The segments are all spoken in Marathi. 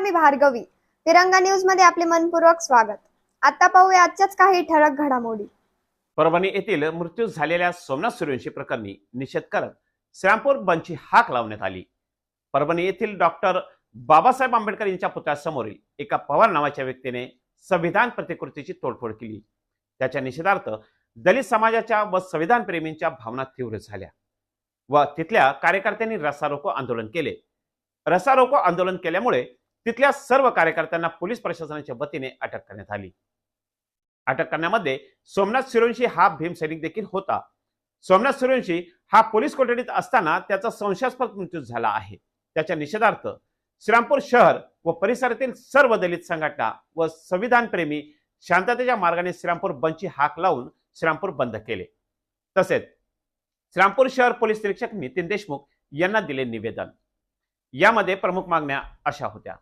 मी भार्गवी. तिरंगा न्यूजमध्ये आपले मनपूर्वक स्वागत. आता पाहूया आजच्याच काही ठळक घडामोडी. परभणी येथील मृत्यू झालेल्या सोमनाथ सूर्यवंशी प्रकरणी निषेध करत श्रामपूर बंदची हाक लावण्यात आली. परभणी येथील डॉक्टर बाबासाहेब आंबेडकर यांच्या पुतळ्यासमोरील एका पवार नावाच्या व्यक्तीने संविधान प्रतिकृतीची तोडफोड केली. त्याच्या निषेधार्थ दलित समाजाच्या व संविधान प्रेमींच्या भावना तीव्र झाल्या व तिथल्या कार्यकर्त्यांनी रस्तारोको आंदोलन केले. रस्तारोको आंदोलन केल्यामुळे तिथल्या सर्व कार्यकर्त्यांना पोलीस प्रशासनाच्या वतीने अटक करण्यात आली. अटक करण्यामध्ये सोमनाथ सूर्यवंशी हा भीमसैनिक देखील होता. सोमनाथ सूर्यवंशी हा पोलीस कोठडीत असताना त्याचा संशयास्पद मृत्यू झाला आहे. त्याच्या निषेधार्थ श्रीरामपूर शहर व परिसरातील सर्व दलित संघटना व संविधान प्रेमी शांततेच्या मार्गाने श्रीरामपूर बंदची हाक लावून श्रीरामपूर बंद केले. तसेच श्रीरामपूर शहर पोलीस निरीक्षक नितीन देशमुख यांना दिले निवेदन. यामध्ये प्रमुख मागण्या अशा होत्या.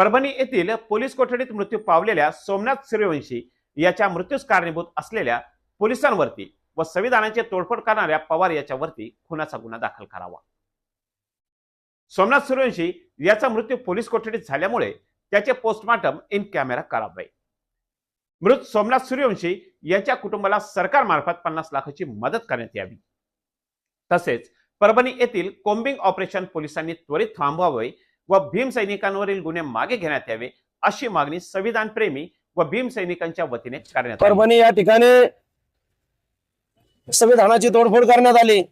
परभणी येथील पोलीस कोठडीत मृत्यू पावलेल्या सोमनाथ सूर्यवंशी याच्या मृत्यूस कारणीभूत असलेल्या पोलिसांवरती व संविधानाचे तोडफोड करणाऱ्या पवार याच्यावरती खुनाचा गुन्हा दाखल करावा. सोमनाथ सूर्यवंशी याचा मृत्यू पोलीस कोठडीत झाल्यामुळे त्याचे पोस्टमार्टम इन कॅमेरा करावे. मृत सोमनाथ सूर्यवंशी यांच्या कुटुंबाला सरकारमार्फत पन्नास लाखाची मदत करण्यात यावी. तसेच परभणी येथील कोम्बिंग ऑपरेशन पोलिसांनी त्वरित थांबवावे व भीम सैनिकांवरील गुन्हे मागे घेण्यात यावे अशी मागणी संविधान प्रेमी व भीम सैनिकांच्या वतीने करण्यात परभणी या ठिकाणी संविधानाची तोडफोड करण्यात आली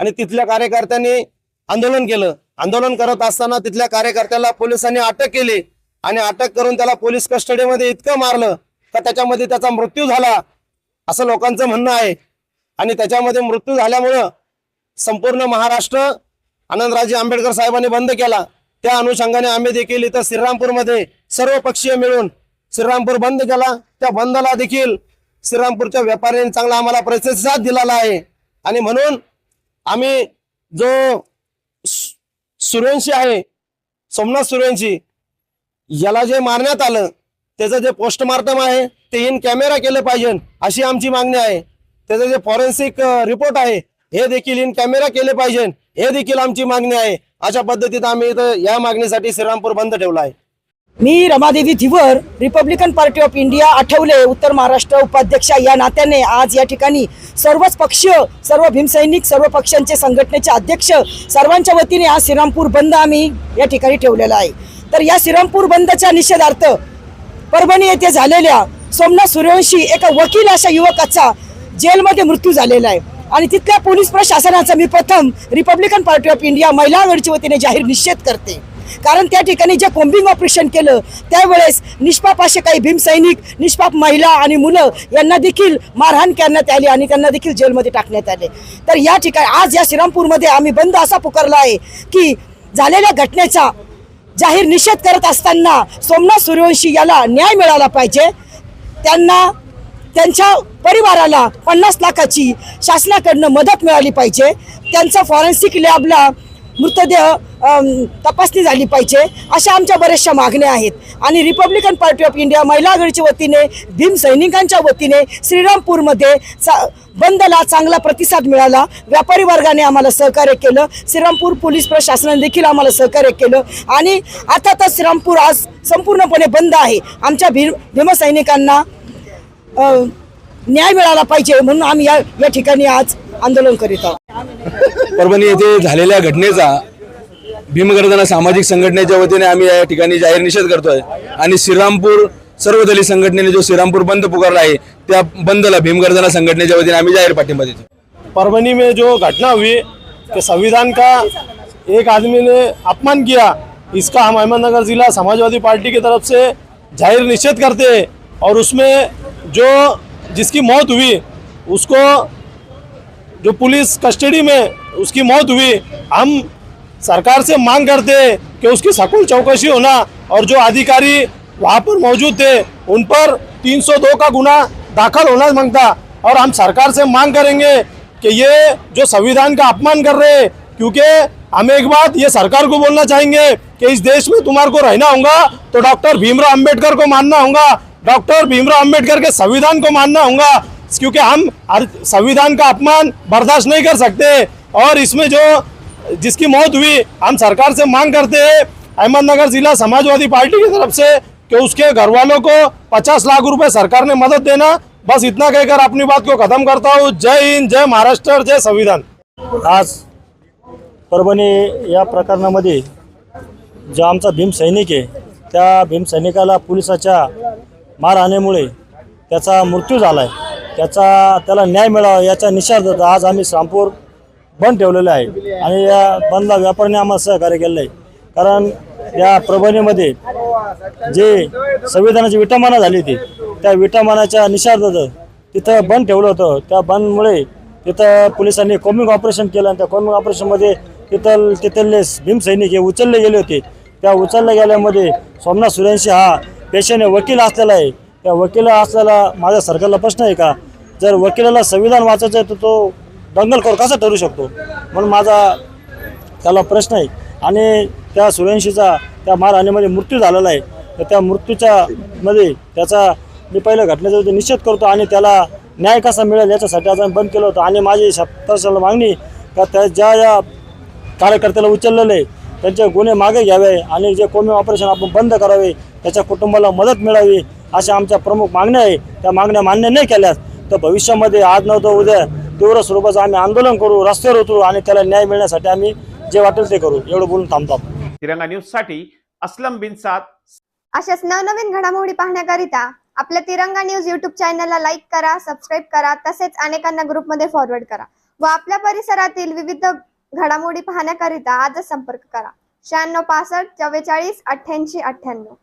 आणि तिथल्या कार्यकर्त्यांनी आंदोलन केलं. आंदोलन करत असताना तिथल्या कार्यकर्त्याला पोलिसांनी अटक केली आणि अटक करून त्याला पोलीस कस्टडीमध्ये इतकं मारलं का त्याच्यामध्ये त्याचा मृत्यू झाला असं लोकांचं म्हणणं आहे. आणि त्याच्यामध्ये मृत्यू झाल्यामुळं संपूर्ण महाराष्ट्र आनंदराजे आंबेडकर साहेबांनी बंद केला. त्या अनुषंगाने आम्ही देखील इथं श्रीरामपूरमध्ये सर्व पक्षीय मिळून श्रीरामपूर बंद केला. त्या बंदला देखील श्रीरामपूरच्या व्यापाऱ्यांनी चांगला आम्हाला प्रतिसाद दिलेला आहे. आणि म्हणून आम्ही जो सु- सूर्यवंशी आहे सोमनाथ सूर्यवंशी याला जे मारण्यात आलं त्याचं जे पोस्टमार्टम आहे ते इन कॅमेरा केलं पाहिजे अशी आमची मागणी आहे. त्याचं जे फॉरेन्सिक रिपोर्ट आहे हे देखील इन कॅमेरा केले पाहिजे. हे देखील आमची मागणी आहे. अशा पद्धतीत आम्ही इथं या मागणीसाठी श्रीरामपूर बंद ठेवला आहे. मी Ramadevi Thivar Republican Party of India Athawale. Uttar Maharashtra उपाध्यक्ष या नात्याने आज या ठिकाणी सर्वच पक्ष सर्व भीमसैनिक सर्व पक्षांचे संघटनेचे अध्यक्ष सर्वांच्या वतीने आज श्रीरामपूर बंद आम्ही या ठिकाणी ठेवलेला आहे. तर या श्रीरामपूर बंदच्या निषेधार्थ परभणी येथे झालेल्या सोमनाथ सूर्यवंशी एका वकील अशा युवकाचा जेलमध्ये मृत्यू झालेला आहे. आणि तिथल्या पोलीस प्रशासनाचा मी प्रथम रिपब्लिकन पार्टी ऑफ इंडिया महिला आघाडीच्या वतीने जाहीर निषेध करते. कारण त्या ठिकाणी जे कोम्बिंग ऑपरेशन केलं त्यावेळेस निष्पाप असे काही भीमसैनिक निष्पाप महिला आणि मुलं यांना देखील मारहाण करण्यात आली आणि त्यांना देखील जेलमध्ये टाकण्यात आले. तर या ठिकाणी आज या श्रीरामपूरमध्ये आम्ही बंद असा पुकारला आहे की झालेल्या घटनेचा जाहीर निषेध करत असताना सोमनाथ सूर्यवंशी याला न्याय मिळाला पाहिजे. त्यांना त्यांच्या परिवाराला पन्नास लाखाची शासनाकडनं मदत मिळाली पाहिजे. त्यांचा फॉरेन्सिक लॅबला मृतदेह तपासणी झाली पाहिजे अशा आमच्या बऱ्याचशा मागण्या आहेत. आणि रिपब्लिकन पार्टी ऑफ इंडिया महिला आघाडीच्या वतीने भीम सैनिकांच्या वतीने श्रीरामपूरमध्ये चा- बंदला चांगला प्रतिसाद मिळाला. व्यापारी वर्गाने आम्हाला सहकार्य केलं. श्रीरामपूर पोलीस प्रशासनाने देखील आम्हाला सहकार्य केलं. आणि आता तर श्रीरामपूर आज संपूर्णपणे बंद आहे. आमच्या भीम भीमसैनिकांना न्याय मिळाला पाहिजे म्हणून आम्ही या या ठिकाणी आज आंदोलन करीत आहोत. परभणी येथे झालेल्या घटनेचा भीमगर्जना सामाजिक संघटनेच्या वतीने आम्ही या ठिकाणी जाहीर निषेध करतोय. आणि श्रीरामपूर सर्व दलित संघटनेने जो श्रीरामपूर बंद पुकारला आहे त्या बंदला भीमगर्जना संघटनेच्या वतीने आम्ही जाहीर पाठिंबा देतो परभनी में जो घटना हुई कि संविधान का एक आदमी ने अपमान किया इसका हम अहमदनगर जिला समाजवादी पार्टी की तरफ से जाहिर निषेध करते हैं और उसमें जो जिसकी मौत हुई, उसको जो पुलिस कस्टडी में उसकी मौत हुई, हम सरकार से मांग करते हैं कि उसकी सकुल चौकसी होना और जो अधिकारी वहाँ पर मौजूद थे, उन पर 302 का गुना दाखिल होना माँगता। और हम सरकार से मांग करेंगे कि ये जो संविधान का अपमान कर रहे हैं, क्योंकि हम एक बात ये सरकार को बोलना चाहेंगे कि इस देश में तुम्हारे को रहना होगा तो डॉक्टर भीमराव अंबेडकर को मानना होगा डॉक्टर भीमराव अंबेडकर के संविधान को मानना होगा, क्योंकि हम संविधान का अपमान बर्दाश्त नहीं कर सकते। और इसमें जो, जिसकी मौत हुई, हम सरकार से मांग करते हैं, अहमदनगर जिला समाजवादी पार्टी की तरफ़ से, कि उसके घर वालों को पचास लाख रुपए सरकार ने मदद देना। बस इतना कहकर अपनी बात को खत्म करता हूँ। जय हिंद, जय महाराष्ट्र, जय संविधान। आज परभणी या प्रकरणामध्ये जो आमचा भीम सैनिक आहे, त्या भीम सैनिकाला पोलिसाच्या मारहाणीमुळे त्याचा मृत्यू झाला आहे त्याचा त्याला न्याय मिळावा याचा निषेधार्थ आज आम्ही श्रामपूर बंद ठेवलेलं आहे. आणि या बंदला व्यापाऱ्याने आम्हाला सहकार्य केलं आहे. कारण या परभणीमध्ये जे संविधानाची विटंबना झाली होती त्या विटंबनाच्या निषेधार्थ तिथं बंद ठेवलं होतं. त्या बंदमुळे तिथं पोलिसांनी कॉमिंग ऑपरेशन केलं आणि त्या कॉमिंग ऑपरेशनमध्ये तिथं तिथले भीमसैनिक हे उचलले गेले होते. त्या उचलल्या गेल्यामध्ये सोमनाथ सुर्यांशी हा पेशाने वकील असलेला आहे. त्या वकील असलेला माझ्या सरकारला प्रश्न आहे का? जर वकिलाला संविधान वाचायचं आहे तर तो दंगलखोर कसा ठरू शकतो? म्हणून माझा त्याला प्रश्न आहे. आणि त्या सूर्यवंशीचा त्या मारहाणीमध्ये मृत्यू झालेला आहे. तर त्या मृत्यूच्या मध्ये त्याचा मी पहिल्या घटनेचा निषेध करतो आणि त्याला न्याय कसा मिळेल याच्यासाठी आज आम्ही बंद केलं होतं. आणि माझी सत्ताशाला मागणी का त्या ज्या ज्या कार्यकर्त्याला उचललेलं आहे त्यांचे गुन्हे मागे घ्यावे आणि जे कोमी ऑपरेशन आपण बंद करावे त्याच्या कुटुंबाला मदत मिळावी अशा आमच्या प्रमुख मागण्या आहे. त्या मागण्या मान्य नाही केल्यास तर भविष्यामध्ये आज नव्हतं उद्या तीव्र स्वरूपाचं आम्ही आंदोलन करू रस्त्यावर उतरू आणि त्याला न्याय मिळण्यासाठी आम्ही जे वाटेल ते करू. एवढं बोलून थांबतो तिरंगा न्यूजसाठी असलम बिन साद. अशाच नवनवीन घडामोडी पाहण्याकरिता आपल्या तिरंगा न्यूज युट्यूब चॅनलला लाईक करा सबस्क्राईब करा तसेच अनेकांना ग्रुपमध्ये फॉरवर्ड करा व आपल्या परिसरातील विविध घडामोडी पाहण्याकरिता आजच संपर्क करा. शहाण्णव पासष्ट चव्वेचाळीस अठ्ठ्याऐंशी अठ्ठ्याण्णव.